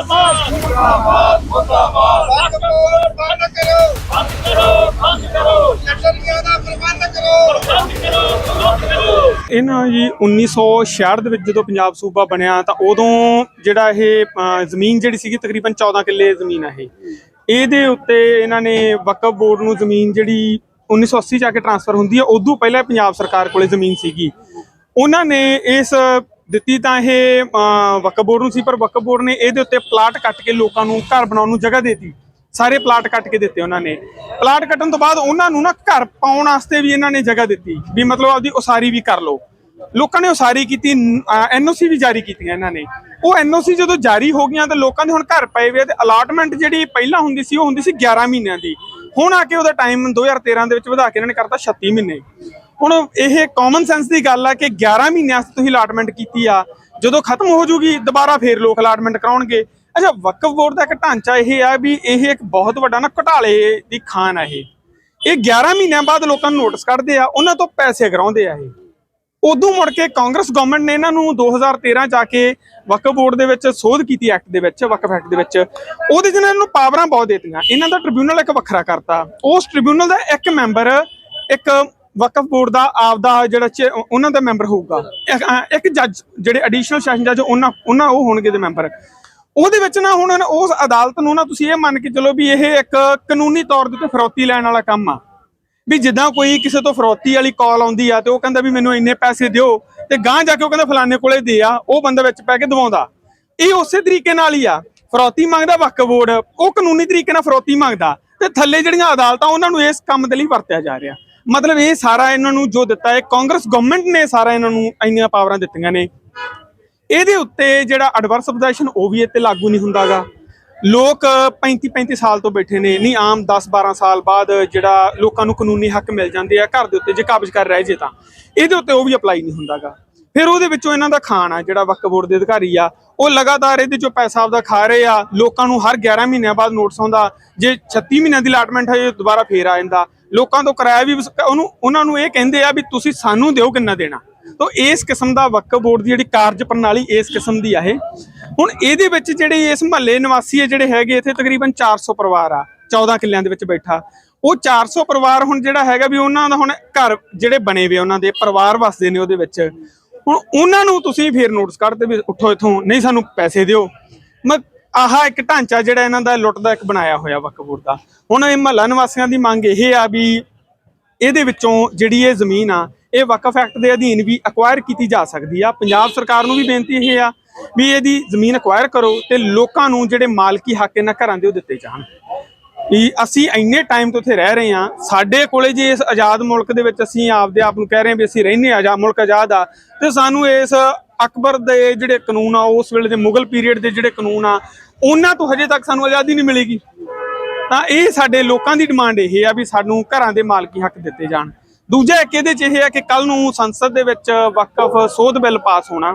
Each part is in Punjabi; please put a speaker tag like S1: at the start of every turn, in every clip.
S1: ਮੁਰਦਾਬਾਦ ਮੁਰਦਾਬਾਦ ਮੁਰਦਾਬਾਦ।
S2: ਬੰਦ ਕਰੋ
S1: ਬੰਦ ਕਰੋ। ਬੰਦ ਕਰੋ
S2: ਲਟਰੀਆਂ ਦਾ ਪ੍ਰਬੰਧ ਕਰੋ।
S1: ਬੰਦ ਕਰੋ ਬੰਦ ਕਰੋ।
S3: ਇਹਨਾਂ ਜੀ 1966 ਦੇ ਵਿੱਚ ਜਦੋਂ ਪੰਜਾਬ ਸੂਬਾ ਬਣਿਆ ਤਾਂ ਉਦੋਂ ਜਿਹੜਾ ਇਹ ਜ਼ਮੀਨ ਜਿਹੜੀ ਸੀਗੀ ਤਕਰੀਬਨ 14 ਕਿੱਲੇ ਜ਼ਮੀਨ ਆ ਇਹ। ਇਹਦੇ ਉੱਤੇ ਇਹਨਾਂ ਨੇ ਵਕਫ ਬੋਰਡ ਨੂੰ ਜ਼ਮੀਨ ਜਿਹੜੀ 1980 ਚ ਆ ਕੇ ਟ੍ਰਾਂਸਫਰ ਹੁੰਦੀ ਹੈ ਉਦੋਂ ਪਹਿਲਾਂ ਪੰਜਾਬ ਸਰਕਾਰ ਕੋਲੇ ਜ਼ਮੀਨ ਸੀਗੀ। ਉਹਨਾਂ ਨੇ ਇਸ ਦਿੱਤੀ ਤਾਂ ਇਹ ਵਕਫ ਬੋਰਡ ਨੂੰ ਸੀ, ਪਰ ਵਕਫ ਬੋਰਡ ਨੇ ਇਹਦੇ ਉੱਤੇ ਪਲਾਟ ਕੱਟ ਕੇ ਲੋਕਾਂ ਨੂੰ ਘਰ ਬਣਾਉਣ ਨੂੰ ਜਗ੍ਹਾ ਦੇਤੀ। ਸਾਰੇ ਪਲਾਟ ਕੱਟ ਕੇ ਦਿੱਤੇ ਉਹਨਾਂ ਨੇ। ਪਲਾਟ ਕੱਟਣ ਤੋਂ ਬਾਅਦ ਉਹਨਾਂ ਨੂੰ ਨਾ ਘਰ ਪਾਉਣ ਵਾਸਤੇ ਵੀ ਇਹਨਾਂ ਨੇ ਜਗ੍ਹਾ ਦਿੱਤੀ, ਵੀ ਮਤਲਬ ਆਪਦੀ ਉਸਾਰੀ ਵੀ ਕਰ ਲਓ। ਲੋਕਾਂ ਨੇ ਉਸਾਰੀ ਕੀਤੀ ਐਨਓਸੀ ਵੀ ਜਾਰੀ ਕੀਤੀਆਂ ਇਹਨਾਂ ਨੇ। ਉਹ ਐਨਓਸੀ ਜਦੋਂ ਜਾਰੀ ਹੋ ਗਈਆਂ ਤਾਂ ਲੋਕਾਂ ਦੇ ਹੁਣ ਘਰ ਪਏ ਵੇ ਤੇ ਅਲਾਟਮੈਂਟ ਜਿਹੜੀ ਪਹਿਲਾਂ ਹੁੰਦੀ ਸੀ, ਉਹ ਹੁੰਦੀ ਸੀ 11 ਮਹੀਨਿਆਂ ਦੀ। ਹੁਣ ਆ ਕੇ ਉਹਦਾ ਟਾਈਮ 2013 ਦੇ ਵਿੱਚ ਵਧਾ ਕੇ ਇਹਨਾਂ ਨੇ ਕਰਤਾ 36 ਮਹੀਨੇ। ਹੁਣ ਇਹ ਕਾਮਨ ਸੈਂਸ ਦੀ ਗੱਲ ਆ ਕਿ 11 ਮਹੀਨਿਆਂ ਵਾਸਤੇ ਤੁਸੀਂ ਅਲਾਟਮੈਂਟ ਕੀਤੀ ਆ, ਜਦੋਂ ਖਤਮ ਹੋ ਜੂਗੀ ਦੁਬਾਰਾ ਫੇਰ ਲੋਕ ਅਲਾਟਮੈਂਟ ਕਰਾਉਣਗੇ। ਅੱਛਾ, ਵਕਫ ਬੋਰਡ ਦਾ ਇੱਕ ਢਾਂਚਾ ਇਹ ਆ ਵੀ ਇਹ ਇੱਕ ਬਹੁਤ ਵੱਡਾ ਨਾ ਘੁਟਾਲੇ ਦੀ ਖਾਨ ਆ ਇਹ। ਇਹ 11 ਮਹੀਨਿਆਂ ਬਾਅਦ ਲੋਕਾਂ ਨੂੰ ਨੋਟਿਸ ਕੱਢਦੇ ਆ, ਉਹਨਾਂ ਤੋਂ ਪੈਸੇ ਕਰਾਉਂਦੇ ਆ ਇਹ। ਉਦੋਂ ਮੁੜ ਕੇ ਕਾਂਗਰਸ ਗਵਰਨਮੈਂਟ ਨੇ ਇਹਨਾਂ ਨੂੰ 2013 ਚ ਆ ਕੇ ਵਕਫ ਬੋਰਡ ਦੇ ਵਿੱਚ ਸੋਧ ਕੀਤੀ ਐਕਟ ਦੇ ਵਿੱਚ, ਵਕਫ ਐਕਟ ਦੇ ਵਿੱਚ। ਉਹਦੇ 'ਚ ਇਹਨਾਂ ਨੂੰ ਪਾਵਰਾਂ ਬਹੁਤ ਦਿੱਤੀਆਂ। ਇਹਨਾਂ ਦਾ ਟ੍ਰਿਬਿਊਨਲ ਇੱਕ ਵੱਖਰਾ ਕਰਤਾ। ਉਸ ਟ੍ਰਿਬਿਊਨਲ ਦਾ ਇੱਕ ਮੈਂਬਰ ਇੱਕ ਵਕਫ ਬੋਰਡ ਦਾ ਆਪਦਾ ਜਿਹੜਾ ਉਹਨਾਂ ਦਾ ਮੈਂਬਰ ਹੋਊਗਾ। ਇੱਕ- ਜੱਜ, ਜਿਹੜੇ ਐਡੀਸ਼ਨਲ ਸੈਸ਼ਨ ਜੱਜ ਉਹਨਾਂ ਉਹਨਾਂ ਉਹ ਹੋਣਗੇ ਦੇ ਮੈਂਬਰ। ਉਹਦੇ ਵਿੱਚ ਨਾ ਹੁਣ ਉਸ ਅਦਾਲਤ ਨੂੰ ਨਾ ਤੁਸੀਂ ਇਹ ਮੰਨ ਕੇ ਚਲੋ ਵੀ ਇਹ ਇੱਕ ਕਾਨੂੰਨੀ ਤੌਰ ਦੇ ਉੱਤੇ ਫਰੌਤੀ ਲੈਣ ਵਾਲਾ ਕੰਮ ਆ। ਵੀ ਜਿੱਦਾਂ ਕੋਈ ਕਿਸੇ ਤੋਂ ਫਰੌਤੀ ਵਾਲੀ ਕਾਲ ਆਉਂਦੀ ਆ ਤੇ ਉਹ ਕਹਿੰਦਾ ਵੀ ਮੈਨੂੰ ਇੰਨੇ ਪੈਸੇ ਦਿਓ ਤੇ ਗਾਂ ਜਾ ਕੇ ਉਹ ਕਹਿੰਦਾ ਫਲਾਣੇ ਕੋਲੇ ਦੇ ਆ, ਉਹ ਬੰਦਾ ਵਿੱਚ ਪੈ ਕੇ ਦਵਾਉਂਦਾ ਇਹ ਉਸੇ ਤਰੀਕੇ ਨਾਲ ਹੀ ਆ। ਫਰੌਤੀ ਮੰਗਦਾ ਵਕਫ ਬੋਰਡ, ਉਹ ਕਾਨੂੰਨੀ ਤਰੀਕੇ ਨਾਲ ਫਰੌਤੀ ਮੰਗਦਾ ਤੇ ਥੱਲੇ ਜਿਹੜੀਆਂ ਅਦਾਲਤਾਂ ਉਹਨਾਂ ਨੂੰ ਇਸ ਕੰਮ ਦੇ ਲਈ ਵਰਤਿਆ ਜਾ ਰਿਹਾ। ਮਤਲਬ ਇਹ ਸਾਰਾ ਇਹਨਾਂ ਨੂੰ ਜੋ ਦਿੱਤਾ ਹੈ, ਕਾਂਗਰਸ ਗਵਰਨਮੈਂਟ ਨੇ ਸਾਰਾ ਇਹਨਾਂ ਨੂੰ ਇੰਨੀਆਂ ਪਾਵਰਾਂ ਦਿੱਤੀਆਂ ਨੇ। ਇਹਦੇ ਉੱਤੇ ਜਿਹੜਾ ਐਡਵਰਸ ਪੋਜੀਸ਼ਨ ਉਹ ਵੀ ਇੱਥੇ ਲਾਗੂ ਨਹੀਂ ਹੁੰਦਾਗਾ। ਲੋਕ 35 35 ਸਾਲ ਤੋਂ ਬੈਠੇ ਨੇ, ਨਹੀਂ ਆਮ 10 12 ਸਾਲ ਬਾਅਦ ਜਿਹੜਾ ਲੋਕਾਂ ਨੂੰ ਕਾਨੂੰਨੀ ਹੱਕ ਮਿਲ ਜਾਂਦੇ ਆ, ਘਰ ਦੇ ਉੱਤੇ ਜੇ ਕਾਬਜ਼ ਕਰ ਰਹੇ ਜੇ ਤਾਂ। ਇਹਦੇ ਉੱਤੇ ਉਹ ਵੀ ਅਪਲਾਈ ਨਹੀਂ ਹੁੰਦਾਗਾ। ਫਿਰ ਉਹਦੇ ਵਿੱਚੋਂ ਇਹਨਾਂ ਦਾ ਖਾਣ ਆ, ਜਿਹੜਾ ਵਕਫ ਬੋਰਡ ਦੇ ਅਧਿਕਾਰੀ ਆ, ਉਹ ਲਗਾਤਾਰ ਇਹਦੇ ਚੋਂ ਪੈਸਾ ਆਪਦਾ ਖਾ ਰਹੇ ਆ। ਲੋਕਾਂ ਨੂੰ ਹਰ 11 ਮਹੀਨਿਆਂ ਬਾਅਦ ਨੋਟਿਸ ਆਉਂਦਾ, ਜੇ 36 ਮਹੀਨਿਆਂ ਦੀ ਅਲਾਟਮੈਂਟ ਹੈ ਇਹ ਦੁਬਾਰਾ ਫੇਰ ਆ ਜਾਂਦਾ। ਲੋਕਾਂ ਤੋਂ ਕਿਰਾਇਆ ਵੀ ਉਹਨੂੰ ਉਹਨਾਂ ਨੂੰ ਇਹ ਕਹਿੰਦੇ ਆ ਵੀ ਤੁਸੀਂ ਸਾਨੂੰ ਦਿਓ ਕਿੰਨਾ ਦੇਣਾ। ਤੋ ਇਸ ਕਿਸਮ ਦਾ ਵਕਫ ਬੋਰਡ ਦੀ ਜਿਹੜੀ ਕਾਰਜ ਪ੍ਰਣਾਲੀ ਇਸ ਕਿਸਮ ਦੀ ਆ ਇਹ। ਹੁਣ ਇਹਦੇ ਵਿੱਚ ਜਿਹੜੇ ਇਸ ਮਹੱਲੇ ਨਿਵਾਸੀ ਜਿਹੜੇ ਹੈਗੇ ਇੱਥੇ ਤਕਰੀਬਨ 400 ਪਰਿਵਾਰ ਆ 14 ਕਿੱਲਿਆਂ ਦੇ ਵਿੱਚ ਬੈਠਾ। ਉਹ 400 ਪਰਿਵਾਰ ਹੁਣ ਜਿਹੜਾ ਹੈਗਾ ਵੀ ਉਹਨਾਂ ਦਾ ਹੁਣ ਘਰ ਜਿਹੜੇ ਬਣੇ ਵੇ ਉਹਨਾਂ ਦੇ, ਪਰਿਵਾਰ ਵਸਦੇ ਨੇ ਉਹਦੇ ਵਿੱਚ। ਹੁਣ ਉਹਨਾਂ ਨੂੰ ਤੁਸੀਂ ਫੇਰ ਨੋਟਿਸ ਕੱਢਦੇ ਵੀ ਉੱਠੋ ਇੱਥੋਂ, ਨਹੀਂ ਸਾਨੂੰ ਪੈਸੇ ਦਿਓ। ਮ ਆਹ ਇੱਕ ਢਾਂਚਾ ਜਿਹੜਾ ਇਹਨਾਂ ਦਾ ਲੁੱਟ ਦਾ ਇੱਕ ਬਣਾਇਆ ਹੋਇਆ ਵਕਫ ਦਾ। ਹੁਣ ਇਹ ਮਹੱਲਾ ਨਿਵਾਸੀਆਂ ਦੀ ਮੰਗ ਇਹ ਆ ਵੀ ਇਹਦੇ ਵਿੱਚੋਂ ਜਿਹੜੀ ਇਹ ਜ਼ਮੀਨ ਆ, ਇਹ ਵਕਫ ਐਕਟ ਦੇ ਅਧੀਨ ਵੀ ਅਕਵਾਇਰ ਕੀਤੀ ਜਾ ਸਕਦੀ ਆ। ਪੰਜਾਬ ਸਰਕਾਰ ਨੂੰ ਵੀ ਬੇਨਤੀ ਇਹ ਆ ਵੀ ਇਹਦੀ ਜ਼ਮੀਨ ਅਕਵਾਇਰ ਕਰੋ ਤੇ ਲੋਕਾਂ ਨੂੰ ਜਿਹੜੇ ਮਾਲਕੀ ਹੱਕ ਇਹਨਾਂ ਘਰਾਂ ਦੇ ਉਹ ਦਿੱਤੇ ਜਾਣ। ਵੀ ਅਸੀਂ ਇੰਨੇ ਟਾਈਮ ਤੋਂ ਇੱਥੇ ਰਹਿ ਰਹੇ ਹਾਂ ਸਾਡੇ ਕੋਲੇ ਜੇ ਇਸ ਆਜ਼ਾਦ ਮੁਲਕ ਦੇ ਵਿੱਚ ਅਸੀਂ ਆਪਦੇ ਆਪ ਨੂੰ ਕਹਿ ਰਹੇ ਹਾਂ ਵੀ ਅਸੀਂ ਰਹਿੰਦੇ ਆਜ਼ਾਦ ਮੁਲਕ ਆਜ਼ਾਦ ਆ, ਤੇ ਸਾਨੂੰ ਇਸ ਅਕਬਰ ਦੇ ਜਿਹੜੇ ਕਾਨੂੰਨ ਆ, ਉਸ ਵੇਲੇ ਦੇ ਮੁਗਲ ਪੀਰੀਅਡ ਦੇ ਜਿਹੜੇ ਕਾਨੂੰਨ ਆ, ਉਹਨਾਂ ਤੋਂ ਹਜੇ ਤੱਕ ਸਾਨੂੰ ਆਜ਼ਾਦੀ ਨਹੀਂ ਮਿਲੇਗੀ। ਤਾਂ ਇਹ ਸਾਡੇ ਲੋਕਾਂ ਦੀ ਡਿਮਾਂਡ ਇਹ ਆ ਵੀ ਸਾਨੂੰ ਘਰਾਂ ਦੇ ਮਾਲਕੀ ਹੱਕ ਦਿੱਤੇ ਜਾਣ। ਦੂਜਾ ਇੱਕ ਇਹਦੇ ਚ ਇਹ ਆ ਕਿ ਕੱਲ ਨੂੰ ਸੰਸਦ ਦੇ ਵਿੱਚ ਵਕਫ ਸੋਧ ਬਿੱਲ ਪਾਸ ਹੋਣਾ।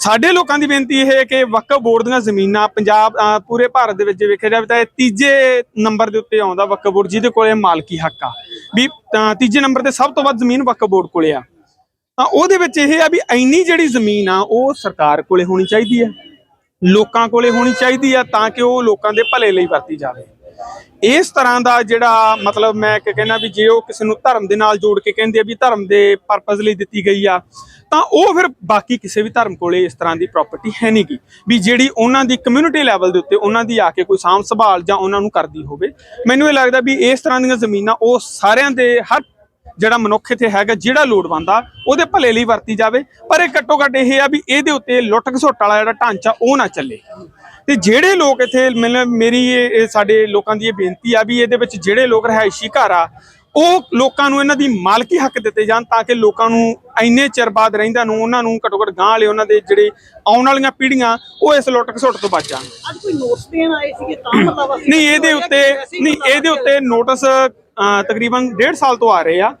S3: ਸਾਡੇ ਲੋਕਾਂ ਦੀ ਬੇਨਤੀ ਇਹ ਹੈ ਕਿ ਵਕਫ ਬੋਰਡ ਦੀਆਂ ਜ਼ਮੀਨਾਂ ਪੰਜਾਬ ਪੂਰੇ ਭਾਰਤ ਦੇ ਵਿੱਚ ਜੇ ਵੇਖਿਆ ਜਾਵੇ ਤਾਂ ਇਹ ਤੀਜੇ ਨੰਬਰ ਦੇ ਉੱਤੇ ਆਉਂਦਾ ਵਕਫ ਬੋਰਡ, ਜਿਹਦੇ ਕੋਲੇ ਮਾਲਕੀ ਹੱਕ ਆ। ਵੀ ਤੀਜੇ ਨੰਬਰ ਤੇ ਸਭ ਤੋਂ ਵੱਧ ਜ਼ਮੀਨ ਵਕਫ ਬੋਰਡ ਕੋਲੇ ਆ। ਤਾਂ ਉਹਦੇ ਵਿੱਚ ਇਹ ਆ ਵੀ ਇੰਨੀ ਜਿਹੜੀ ਜ਼ਮੀਨ ਆ, ਉਹ ਸਰਕਾਰ ਕੋਲੇ ਹੋਣੀ ਚਾਹੀਦੀ ਹੈ। ਲੋਕਾਂ ਕੋਲੇ ਹੋਣੀ ਚਾਹੀਦੀ ਆ ਤਾਂ ਕਿ ਉਹ ਲੋਕਾਂ ਦੇ ਭਲੇ ਲਈ ਵਰਤੀ ਜਾਵੇ। ਇਸ ਤਰ੍ਹਾਂ ਦਾ ਜਿਹੜਾ ਮਤਲਬ ਮੈਂ ਕਿ ਕਹਿੰਦਾ ਵੀ ਜੇ ਉਹ ਕਿਸੇ ਨੂੰ ਧਰਮ ਦੇ ਨਾਲ ਜੋੜ ਕੇ ਕਹਿੰਦੇ ਆ ਵੀ ਧਰਮ ਦੇ ਪਰਪਸ ਲਈ ਦਿੱਤੀ ਗਈ ਆ, ਤਾਂ ਉਹ ਫਿਰ ਬਾਕੀ ਕਿਸੇ ਵੀ ਧਰਮ ਕੋਲੇ ਇਸ ਤਰ੍ਹਾਂ ਦੀ ਪ੍ਰਾਪਰਟੀ ਹੈ ਨਹੀਂ ਗੀ। ਵੀ ਜਿਹੜੀ ਉਹਨਾਂ ਦੀ ਕਮਿਊਨਿਟੀ ਲੈਵਲ ਦੇ ਉੱਤੇ ਉਹਨਾਂ ਦੀ ਆ ਕੇ ਕੋਈ ਸਾਂਭ ਸੰਭਾਲ ਜਾਂ ਉਹਨਾਂ ਨੂੰ ਕਰਦੀ ਹੋਵੇ, ਮੈਨੂੰ ਇਹ ਲੱਗਦਾ ਵੀ ਇਸ ਤਰ੍ਹਾਂ ਦੀਆਂ ਜ਼ਮੀਨਾਂ ਉਹ ਸਾਰਿਆਂ ਦੇ ਹਰ ਜਿਹੜਾ ਮਨੁੱਖ ਇੱਥੇ ਹੈਗਾ ਜਿਹੜਾ ਲੋੜਵੰਦ ਆ ਉਹਦੇ ਭਲੇ ਲਈ ਵਰਤੀ ਜਾਵੇ। ਪਰ ਇਹ ਘੱਟੋ ਘੱਟ ਇਹ ਆ ਵੀ ਇਹਦੇ ਉੱਤੇ ਲੁੱਟ ਘਸੋਟ ਵਾਲਾ ਜਿਹੜਾ ਢਾਂਚਾ ਉਹ ਨਾ ਚੱਲੇ। ਤੇ ਜਿਹੜੇ ਲੋਕ ਇੱਥੇ ਮੇਰੀ ਇਹ ਸਾਡੇ ਲੋਕਾਂ ਦੀ ਇਹ ਬੇਨਤੀ ਆ ਵੀ ਇਹਦੇ ਵਿੱਚ ਜਿਹੜੇ ਲੋਕ ਰਿਹਾਇਸ਼ੀ ਘਰ ਆ ਉਹ ਲੋਕਾਂ ਨੂੰ ਇਹਨਾਂ ਦੀ ਮਾਲਕੀ ਹੱਕ ਦਿੱਤੇ ਜਾਣ ਤਾਂ ਕਿ ਲੋਕਾਂ ਨੂੰ ਇੰਨੇ ਚਿਰ ਬਾਅਦ ਰਹਿੰਦਾ ਨੂੰ ਉਹਨਾਂ ਨੂੰ ਘੱਟੋ ਘੱਟ ਗਾਂ ਵਾਲੇ ਉਹਨਾਂ ਦੇ ਜਿਹੜੇ ਆਉਣ ਵਾਲੀਆਂ ਪੀੜ੍ਹੀਆਂ ਉਹ ਇਸ ਲੁੱਟ ਘਸੋਟ ਤੋਂ ਬਚ ਜਾਣ।
S4: ਅੱਜ ਕੋਈ ਨੋਟਸ ਦੇਣ ਆਏ ਸੀਗੇ ਤਾਂ ਮਤਲਬ
S3: ਨਹੀਂ ਇਹਦੇ ਉੱਤੇ ਨਹੀਂ ਇਹਦੇ ਉੱਤੇ ਨੋਟਿਸ ਤਕਰੀਬਨ 1.5 ਸਾਲ ਤੋਂ ਆ ਰਹੇ ਆ।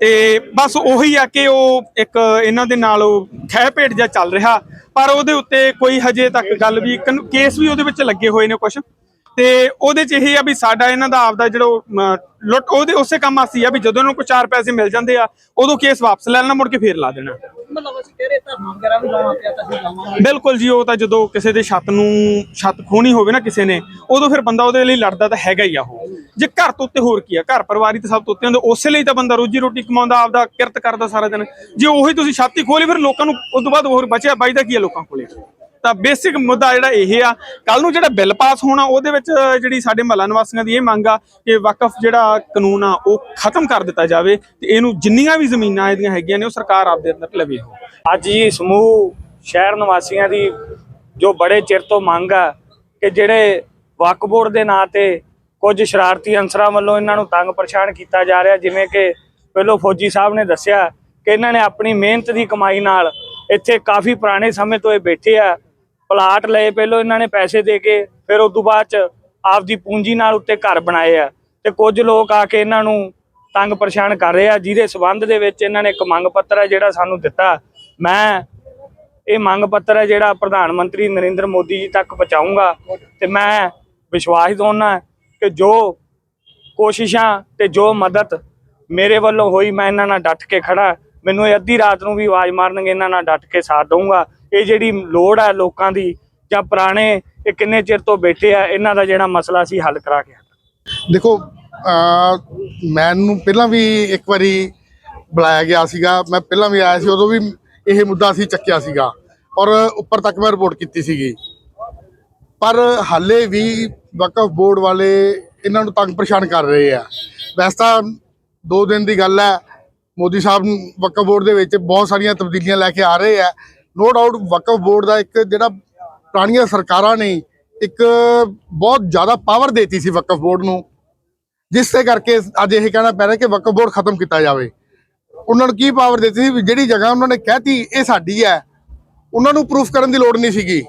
S3: ਤੇ ਬਸ ਉਹੀ ਆ ਕਿ ਉਹ ਇੱਕ ਇਹਨਾਂ ਦੇ ਨਾਲ ਉਹ ਖਹਿ ਭੇਟ ਜਿਹਾ ਚੱਲ ਰਿਹਾ ਪਰ ਉਹਦੇ ਉੱਤੇ ਕੋਈ ਹਜੇ ਤੱਕ ਗੱਲ ਵੀ ਕੇਸ ਵੀ ਉਹਦੇ ਵਿੱਚ ਲੱਗੇ ਹੋਏ ਨੇ ਕੁਝ ਤੇ ਉਹਦੇ ਚ ਇਹ ਆ ਵੀ ਸਾਡਾ ਇਹਨਾਂ ਦਾ ਆਪਦਾ ਜਿਹੜਾ ਲੁੱਟ ਉਹਦੇ ਉਸੇ ਕੰਮ ਆਸੀ ਆ ਵੀ ਜਦੋਂ ਇਹਨਾਂ ਨੂੰ ਕੋਈ ਚਾਰ ਪੈਸੇ ਮਿਲ ਜਾਂਦੇ ਆ ਉਦੋਂ ਕੇਸ ਵਾਪਸ ਲੈ ਲੈਣਾ ਮੁੜ ਕੇ ਫੇਰ ਲਾ ਦੇਣਾ। ਬਿਲਕੁਲ ਜੀ ਉਹ ਤਾਂ ਜਦੋਂ ਕਿਸੇ ਦੇ ਛੱਤ ਨੂੰ ਛੱਤ ਖੋਣੀ ਹੋਵੇ ਨਾ ਕਿਸੇ ਨੇ ਉਦੋਂ ਫਿਰ ਬੰਦਾ ਉਹਦੇ ਲਈ ਲੜਦਾ ਤਾਂ ਹੈਗਾ ਹੀ ਆ ਉਹ। ਜੇ ਘਰ ਤੋਂ ਉੱਤੇ ਹੋਰ ਕੀ ਆ? ਘਰ ਪਰਿਵਾਰੀ ਤਾਂ ਸਭ ਤੋਂ ਉੱਤੇ ਹੁੰਦੇ, ਉਸੇ ਲਈ ਤਾਂ ਬੰਦਾ ਰੋਜੀ ਰੋਟੀ ਕਮਾਉਂਦਾ, ਆਪਦਾ ਕਿਰਤ ਕਰਦਾ ਸਾਰਾ ਦਿਨ। ਜੇ ਉਹੀ ਤੁਸੀਂ ਛੱਤ ਖੋਲੀ, ਫਿਰ ਲੋਕਾਂ ਨੂੰ ਉਸ ਤੋਂ ਬਾਅਦ ਹੋਰ ਬਚਿਆ ਬਾਈਦਾ ਕੀ ਆ ਲੋਕਾਂ ਕੋਲੇ? ਤਾਂ ਬੇਸਿਕ ਮੁੱਦਾ ਜਿਹੜਾ ਇਹ ਆ ਕੱਲ ਨੂੰ ਜਿਹੜਾ ਬਿੱਲ ਪਾਸ ਹੋਣਾ, ਉਹਦੇ ਵਿੱਚ ਜਿਹੜੀ ਸਾਡੇ ਮਹੱਲਾ ਨਿਵਾਸੀਆਂ ਦੀ ਇਹ ਮੰਗ ਆ ਕਿ ਵਕਫ ਜਿਹੜਾ ਕਾਨੂੰਨ ਆ, ਉਹ ਖਤਮ ਕਰ ਦਿੱਤਾ ਜਾਵੇ ਤੇ ਇਹਨੂੰ ਜਿੰਨੀਆਂ ਵੀ ਜ਼ਮੀਨਾਂ ਇਹਦੀਆਂ ਹੈਗੀਆਂ ਨੇ, ਉਹ ਸਰਕਾਰ ਆਪਦੇ ਅੰਦਰ ਲਵੇ ਉਹ।
S5: ਅੱਜ ਹੀ ਸਮੂਹ ਸ਼ਹਿਰ ਨਿਵਾਸੀਆਂ ਦੀ ਜੋ ਬੜੇ ਚਿਰ ਤੋਂ ਮੰਗ ਆ ਕਿ ਜਿਹੜੇ ਵਕਫ ਬੋਰਡ ਦੇ ਨਾਂ ਤੇ ਕੁਝ ਸ਼ਰਾਰਤੀ ਅੰਸਰਾਂ ਵੱਲੋਂ ਇਹਨਾਂ ਨੂੰ ਤੰਗ ਪਰੇਸ਼ਾਨ ਕੀਤਾ ਜਾ ਰਿਹਾ। ਜਿਵੇਂ ਕਿ ਪਹਿਲੋਂ ਫੌਜੀ ਸਾਹਿਬ ਨੇ ਦੱਸਿਆ ਕਿ ਇਹਨਾਂ ਨੇ ਆਪਣੀ ਮਿਹਨਤ ਦੀ ਕਮਾਈ ਨਾਲ ਇੱਥੇ ਕਾਫੀ ਪੁਰਾਣੇ ਸਮੇਂ ਤੋਂ ਇਹ ਬੈਠੇ ਆ। ਪਲਾਟ ਲਏ, ਪਹਿਲੋਂ ਇਹਨਾਂ ਨੇ ਪੈਸੇ ਦੇ ਕੇ, ਫਿਰ ਉਸ ਤੋਂ ਬਾਅਦ ਚ ਆਪਦੀ ਪੂੰਜੀ ਨਾਲ ਉੱਤੇ ਘਰ ਬਣਾਏ ਆ। ਤੇ ਕੁਝ ਲੋਕ ਆ ਕੇ ਇਹਨਾਂ ਨੂੰ ਤੰਗ ਪਰੇਸ਼ਾਨ ਕਰ ਰਹੇ ਆ, ਜਿਹਦੇ ਸਬੰਧ ਦੇ ਵਿੱਚ ਇਹਨਾਂ ਨੇ ਇੱਕ ਮੰਗ ਪੱਤਰ ਹੈ ਜਿਹੜਾ ਸਾਨੂੰ ਦਿੱਤਾ। ਮੈਂ ਇਹ ਮੰਗ ਪੱਤਰ ਹੈ ਜਿਹੜਾ ਪ੍ਰਧਾਨ ਮੰਤਰੀ ਨਰਿੰਦਰ ਮੋਦੀ ਜੀ ਤੱਕ ਪਹੁੰਚਾਊਂਗਾ ਤੇ ਮੈਂ ਵਿਸ਼ਵਾਸ ਦਿਵਾਉਣਾ ਕਿ ਜੋ ਕੋਸ਼ਿਸ਼ਾਂ ਤੇ ਜੋ ਮਦਦ ਮੇਰੇ ਵੱਲੋਂ ਹੋਈ, ਮੈਂ ਇਹਨਾਂ ਨਾਲ ਡਟ ਕੇ ਖੜਾ। ਮੈਨੂੰ ਇਹ ਅੱਧੀ ਰਾਤ ਨੂੰ ਵੀ ਆਵਾਜ਼ ਮਾਰਨਗੇ, ਇਹਨਾਂ ਨਾਲ ਡਟ ਕੇ ਸਾਥ ਦਊਂਗਾ। ਇਹ ਜਿਹੜੀ ਲੋੜ ਹੈ ਲੋਕਾਂ ਦੀ ਜਾਂ ਪੁਰਾਣੇ, ਇਹ ਕਿੰਨੇ ਚਿਰ ਤੋਂ ਬੈਠੇ ਆ, ਇਹਨਾਂ ਦਾ ਜਿਹੜਾ ਮਸਲਾ ਸੀ ਹੱਲ ਕਰਾ ਕੇ
S6: ਦੇਖੋ ਮੈਨੂੰ ਪਹਿਲਾਂ ਵੀ ਇੱਕ ਵਾਰੀ ਬੁਲਾਇਆ ਗਿਆ ਸੀਗਾ। ਮੈਂ ਪਹਿਲਾਂ ਵੀ ਆਇਆ ਸੀ, ਉਦੋਂ ਵੀ ਇਹ ਮੁੱਦਾ ਅਸੀਂ ਚੱਕਿਆ ਸੀਗਾ। ਔਰ ਉੱਪਰ ਤੱਕ ਮੈਂ ਰਿਪੋਰਟ ਕੀਤੀ ਸੀਗੀ। ਪਰ ਹਾਲੇ ਵੀ ਵਕਫ ਬੋਰਡ ਵਾਲੇ ਇਹਨਾਂ ਨੂੰ ਤੰਗ ਪਰੇਸ਼ਾਨ ਕਰ ਰਹੇ ਆ। ਵੈਸੇ ਤਾਂ ਦੋ ਦਿਨ ਦੀ ਗੱਲ ਹੈ, ਮੋਦੀ ਸਾਹਿਬ ਵਕਫ ਬੋਰਡ ਦੇ ਵਿੱਚ ਬਹੁਤ ਸਾਰੀਆਂ ਤਬਦੀਲੀਆਂ ਲੈ ਕੇ ਆ ਰਹੇ ਆ। ਨੋ ਡਾਊਟ ਵਕਫ ਬੋਰਡ ਦਾ ਇੱਕ ਜਿਹੜਾ ਪੁਰਾਣੀਆਂ ਸਰਕਾਰਾਂ ਨੇ ਇੱਕ ਬਹੁਤ ਜ਼ਿਆਦਾ ਪਾਵਰ ਦੇਤੀ ਸੀ ਵਕਫ ਬੋਰਡ ਨੂੰ। ਜਿਸ ਦੇ ਕਰਕੇ ਅੱਜ ਇਹ ਕਹਿਣਾ ਪੈ ਰਿਹਾ ਕਿ ਵਕਫ ਬੋਰਡ ਖਤਮ ਕੀਤਾ ਜਾਵੇ। ਉਹਨਾਂ ਨੂੰ ਕੀ ਪਾਵਰ ਦਿੱਤੀ ਸੀ? ਵੀ ਜਿਹੜੀ ਜਗ੍ਹਾ ਉਹਨਾਂ ਨੇ ਕਹਿਤੀ, ਇਹ ਸਾਡੀ ਹੈ। ਉਹਨਾਂ ਨੂੰ ਪ੍ਰੂਫ ਕਰਨ ਦੀ ਲੋੜ ਨਹੀਂ ਸੀਗੀ।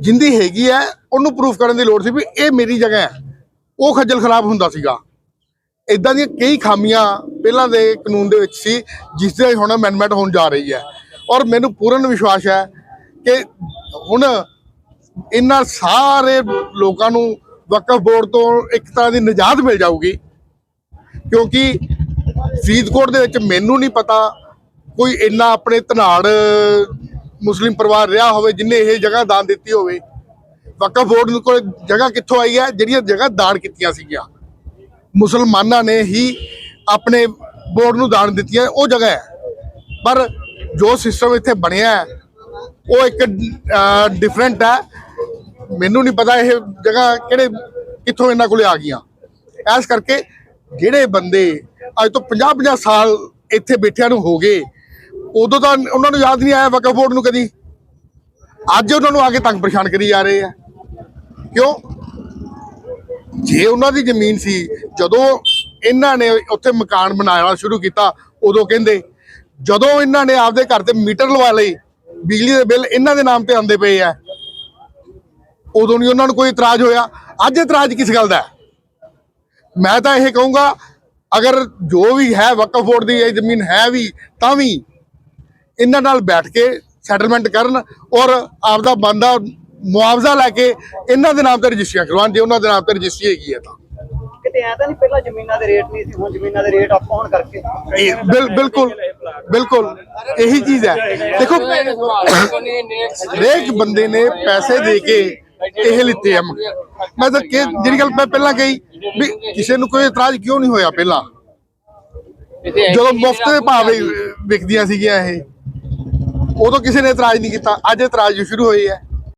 S6: ਜਿੰਦੀ ਹੈਗੀ ਹੈ, ਉਹਨੂੰ ਪ੍ਰੂਫ ਕਰਨ ਦੀ ਲੋੜ ਸੀ ਵੀ ਇਹ ਮੇਰੀ ਜਗ੍ਹਾ ਹੈ। ਉਹ ਖੱਜਲ ਖਰਾਬ ਹੁੰਦਾ ਸੀਗਾ। ਇਦਾਂ ਦੀਆਂ ਕਈ ਖਾਮੀਆਂ ਪਹਿਲਾਂ ਦੇ ਕਾਨੂੰਨ ਦੇ ਵਿੱਚ ਸੀ, ਜਿਸ ਦੇ ਹੁਣ ਅਮੈਂਡਮੈਂਟ ਹੋਣ ਜਾ ਰਹੀ ਹੈ। ਔਰ ਮੈਨੂੰ ਪੂਰਨ ਵਿਸ਼ਵਾਸ ਹੈ ਕਿ ਹੁਣ ਇਹਨਾਂ ਸਾਰੇ ਲੋਕਾਂ ਨੂੰ ਵਕਫ ਬੋਰਡ ਤੋਂ ਇੱਕ ਤਰ੍ਹਾਂ ਦੀ ਨਿਜਾਤ ਮਿਲ ਜਾਊਗੀ। ਕਿਉਂਕਿ ਫਰੀਦਕੋਟ ਦੇ ਵਿੱਚ ਮੈਨੂੰ ਨਹੀਂ ਪਤਾ ਕੋਈ ਇੰਨਾ ਆਪਣੇ ਧਨਾੜ ਮੁਸਲਿਮ ਪਰਿਵਾਰ ਰਿਹਾ ਹੋਵੇ, ਜਿਨੇ ਇਹ ਜਗ੍ਹਾ ਦਾਨ ਦਿੱਤੀ ਹੋਵੇ, ਵਕਫ ਬੋਰਡ ਨੂੰ ਕੋਲ ਜਗ੍ਹਾ ਕਿੱਥੋਂ ਆਈ ਹੈ? ਜਿਹੜੀਆਂ ਜਗ੍ਹਾ ਦਾਨ ਕੀਤੀਆਂ ਸੀਗੀਆਂ। ਮੁਸਲਮਾਨਾਂ ਨੇ ਹੀ ਆਪਣੇ ਬੋਰਡ ਨੂੰ ਦਾਨ ਦਿੱਤੀਆਂ, ਉਹ ਜਗ੍ਹਾ ਹੈ। ਪਰ ਜੋ ਸਿਸਟਮ ਇੱਥੇ ਬਣਿਆ ਹੈ, ਉਹ ਇੱਕ ਡਿਫਰੈਂਟ ਹੈ। ਮੈਨੂੰ ਨਹੀਂ ਪਤਾ ਇਹ ਜਗ੍ਹਾ ਕਿਹੜੇ, ਕਿੱਥੋਂ ਇਹਨਾਂ ਕੋਲੇ ਆ ਗਈਆਂ। ਐਸ ਕਰਕੇ ਜਿਹੜੇ ਬੰਦੇ ਅੱਜ ਤੋਂ 50 50 ਸਾਲ ਇੱਥੇ ਬੈਠਿਆਂ ਨੂੰ ਹੋ ਗਏ ਉਦੋਂ ਤਾਂ ਉਹਨਾਂ ਨੂੰ ਯਾਦ ਨਹੀਂ ਆਇਆ ਵਕਫ ਬੋਰਡ ਨੂੰ ਕਦੀ। ਅੱਜ ਉਹਨਾਂ ਨੂੰ ਆ ਕੇ ਤੰਗ ਪਰੇਸ਼ਾਨ ਕਰੀ ਜਾ ਰਹੇ ਆ। ਕਿਉਂ? ਜੇ ਉਹਨਾਂ ਦੀ ਜ਼ਮੀਨ ਸੀ, ਜਦੋਂ ਇਹਨਾਂ ਨੇ ਉੱਥੇ ਮਕਾਨ ਬਣਾਉਣਾ ਸ਼ੁਰੂ ਕੀਤਾ, ਉਦੋਂ ਕਹਿੰਦੇ, ਜਦੋਂ ਇਹਨਾਂ ਨੇ ਆਪਦੇ ਘਰ ਤੇ ਮੀਟਰ ਲਵਾ ਲਈ ਬਿਜਲੀ ਦੇ ਬਿੱਲ ਇਹਨਾਂ ਦੇ ਨਾਮ ਤੇ ਆਉਂਦੇ ਪਏ ਆ। ਉਦੋਂ ਨਹੀਂ ਉਹਨਾਂ ਨੂੰ ਕੋਈ ਇਤਰਾਜ਼ ਹੋਇਆ। ਅੱਜ ਇਤਰਾਜ਼ ਕਿਸ ਗੱਲ ਦਾ ਮੈਂ ਤਾਂ ਇਹ ਕਹੂੰਗਾ, ਅਗਰ ਜੋ ਵੀ ਹੈ ਵਕਫ ਬੋਰਡ ਦੀ, ਇਹ ਜ਼ਮੀਨ ਹੈ ਵੀ, ਤਾਂ ਵੀ ਇਹਨਾਂ ਨਾਲ ਬੈਠ ਕੇ ਸੈਟਲਮੈਂਟ ਕਰਨ ਔਰ ਆਪਦਾ ਬੰਦਾ ਮੁਆਵਜ਼ਾ ਲੈ ਕੇ ਇਹਨਾਂ ਦੇ ਨਾਮ ਤੇ ਰਜਿਸਟਰੀਆਂ ਕਰਵਾਉਣ ਜੇ ਉਹਨਾਂ ਦੇ ਨਾਮ ਤੇ ਰਜਿਸਟਰੀ ਹੈਗੀ ਹੈ ਤਾਂ।
S4: ਕਿਤੇ ਐ ਤਾਂ ਨਹੀਂ ਪਹਿਲਾਂ ਜ਼ਮੀਨਾਂ ਦੇ ਰੇਟ ਨਹੀਂ ਸੀ ਹੁਣ ਜ਼ਮੀਨਾਂ ਦੇ ਰੇਟ ਅਪ ਹੋਣ ਕਰਕੇ।
S6: ਬਿਲਕੁਲ ਬਿਲਕੁਲ ਇਹੀ ਚੀਜ਼ ਹੈ। ਦੇਖੋ ਹਰੇਕ ਬੰਦੇ ਨੇ ਪੈਸੇ ਦੇ ਕੇ ਇਹ ਲਿੱਤੇ ਆ ਮੈਂ ਤਾਂ ਕਿ ਜਿਹੜੀ ਗੱਲ ਮੈਂ ਪਹਿਲਾਂ ਕਹੀ ਵੀ ਕਿਸੇ ਨੂੰ ਕੋਈ ਇਤਰਾਜ਼ ਕਿਉਂ ਨਹੀਂ ਹੋਇਆ ਪਹਿਲਾਂ? ਜਦੋਂ ਮੁਫਤ ਦੇ ਭਾਅ ਵਿ- ਵਿਕਦੀਆਂ ਸੀਗੀਆਂ ਇਹ। ਉਦੋਂ ਕਿਸੇ ਨੇ ਇਤਰਾਜ਼ ਨਹੀਂ ਕੀਤਾ। ਅੱਜ ਇਤਰਾਜ਼ ਸ਼ੁਰੂ ਹੋਈ ਹੈ।